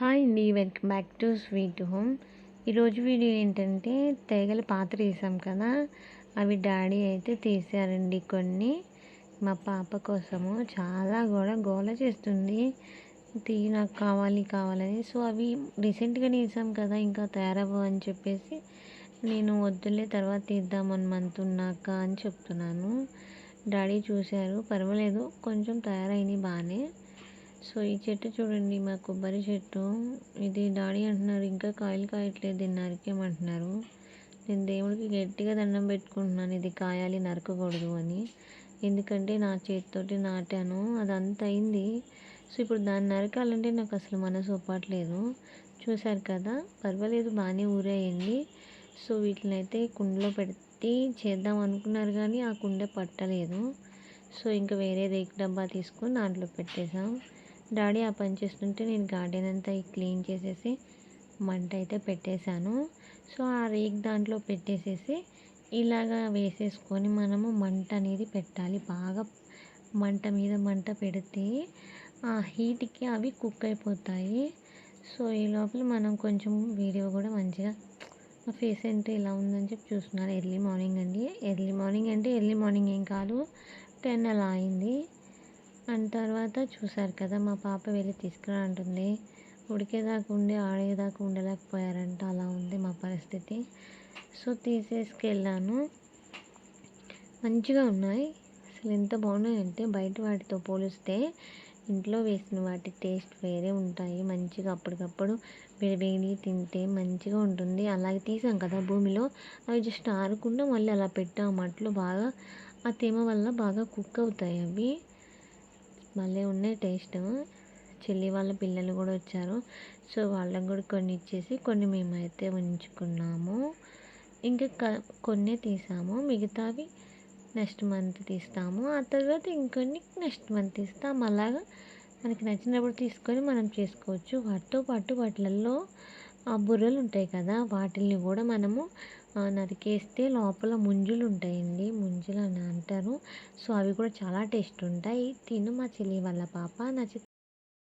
Hi అండి welcome back to sweet home. ఈరోజు video ఏంటంటే తెగల పాత్ర వేసాం కదా అవి డాడీ అయితే తీసారండి కొన్ని. మా పాప కోసము చాలా కూడా గోల చేస్తుంది. తీ నాకు కావాలి కావాలని. సో అవి రీసెంట్గా తీసాం కదా ఇంకా తయారవ్వ అని చెప్పేసి నేను వద్దులే తర్వాత తీద్దాం వన్ మంత్ ఉన్నాక అని చెప్తున్నాను. డాడీ చూశారు పర్వాలేదు కొంచెం తయారైనవి బాగానే సో ఈ చెట్టు చూడండి మా కొబ్బరి చెట్టు. ఇది డాడీ అంటున్నారు ఇంకా కాయలు కాయట్లేదు దీన్ని నరికేమంటున్నారు నేను దేవుడికి గట్టిగా దండం పెట్టుకుంటున్నాను ఇది కాయాలి నరకకూడదు అని. ఎందుకంటే నా చేతితోటి నాటాను అదంతా అయింది. సో ఇప్పుడు దాన్ని నరకాలంటే నాకు అసలు మనసు ఒప్పట్లేదు. చూశారు కదా పర్వాలేదు బాగానే ఊరేయండి సో వీటిని అయితే కుండలో పెట్టి చేద్దాం అనుకున్నారు కానీ ఆ కుండ పట్టలేదు. సో ఇంకా వేరే రేకు డబ్బా తీసుకొని దాంట్లో పెట్టేసాం డాడీ ఆ పని చేస్తుంటే నేను గార్డెన్ అంతా క్లీన్ చేసేసి మంట అయితే పెట్టేశాను. సో ఆ రేక్ దాంట్లో పెట్టేసేసి ఇలాగా వేసేసుకొని మనము మంట అనేది పెట్టాలి. బాగా మంట మీద మంట పెడితే ఆ హీట్కి అవి కుక్ అయిపోతాయి. సో ఈ లోపల మనం కొంచెం వీడియో కూడా మంచిగా మా ఫేస్ అంటే ఇలా ఉందని చెప్పి చూస్తున్నారు. ఎర్లీ మార్నింగ్ అండి. ఎర్లీ మార్నింగ్ అంటే ఎర్లీ మార్నింగ్ ఏం కాదు. టెన్ అలా అయింది. అండ్ తర్వాత చూసారు కదా మా పాప వెళ్ళి తీసుకురా అంటుంది ఉడికేదాకా ఉండి ఆడేదాకా ఉండలేకపోయారంట అలా ఉంది మా పరిస్థితి. సో తీసేసుకెళ్ళాను. మంచిగా ఉన్నాయి. అసలు ఎంత బాగున్నాయంటే బయట వాటితో పోలిస్తే ఇంట్లో వేసిన వాటి టేస్ట్ వేరే ఉంటాయి. మంచిగా అప్పటికప్పుడు వేడి తింటే మంచిగా ఉంటుంది. అలాగే తీసాం కదా భూమిలో. అవి జస్ట్ ఆరకుండా మళ్ళీ అలా పెట్టాం. అట్లు బాగా ఆ తేమ వల్ల బాగా కుక్ అవుతాయి అవి. భలే ఉన్నాయి టేస్ట్. చెల్లి వాళ్ళ పిల్లలు కూడా వచ్చారు. సో వాళ్ళకు కూడా కొన్ని ఇచ్చేసి కొన్ని మేమైతే ఉంచుకున్నాము. ఇంకా కొన్ని తీసాము. మిగతావి నెక్స్ట్ మంత్ తీస్తాము. ఆ తర్వాత ఇంకొన్ని నెక్స్ట్ మంత్ తీస్తాము. అలాగా మనకి నచ్చినప్పుడు తీసుకొని మనం చేసుకోవచ్చు. వాటితో పాటు వాటిలలో ఆ బుర్రలు ఉంటాయి కదా వాటిల్ని కూడా మనము నరికేస్తే లోపల ముంజులు ఉంటాయండి ముంజులు అని అంటారు. సో అవి కూడా చాలా టేస్ట్ ఉంటాయి తిను మా చెల్లి వాళ్ళ పాప. నచ్చితే